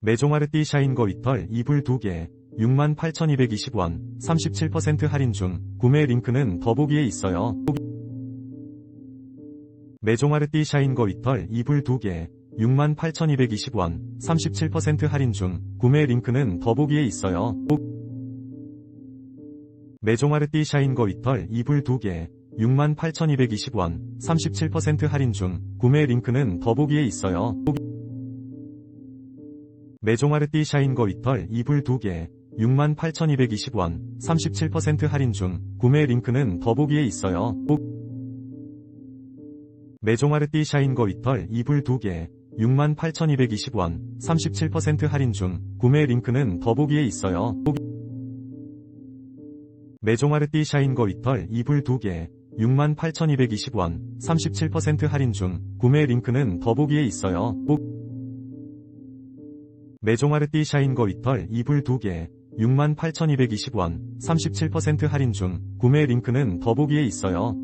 메종아르띠 샤인거 이털 이불 2개 68,220원 37% 할인 중 구매 링크는 더보기에 있어요. 메종아르띠 샤인거 이털 이불 2개 68,220원 37% 할인 중 구매 링크는 더보기에 있어요. 메종아르띠 샤인거 이털 이불 2개 68,220원 37% 할인 중 구매 링크는 더보기에 있어요. 메종아르띠 샤인거 이털 이불 2개 68,220원 37% 할인 중 구매 링크는 더보기에 있어요. 메종아르띠 샤인거 이털 이불 2개 68,220원 37% 할인 중 구매 링크는 더보기에 있어요. 메종아르띠 샤인거 이털 이불 2개 68,220원 37% 할인 중 구매 링크는 더보기에 있어요. 메종아르띠 샤인거 이털 이불 2개 68,220원 37% 할인 중 구매 링크는 더보기에 있어요.